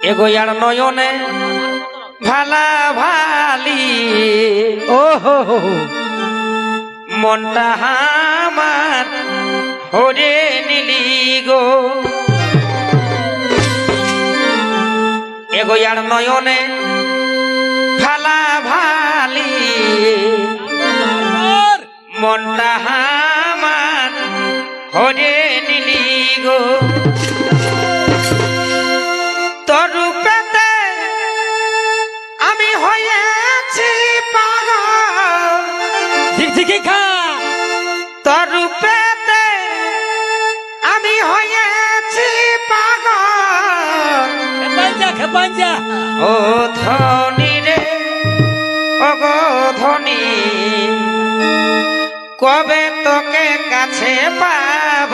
এগোয়ার নয়নে ভালা ভালি ও হো হো হো। মনটা আমার হরে নীলি গো এগোয়ার নয়নে ভালা ভালি মনটা আমার হরে নীলি গো তরু পেতে আমি হয়েছি খা তরু পেতে আমি হয়েছি পাগল। ও ধনী রে অগো ধনী কবে তোকে কাছে পাব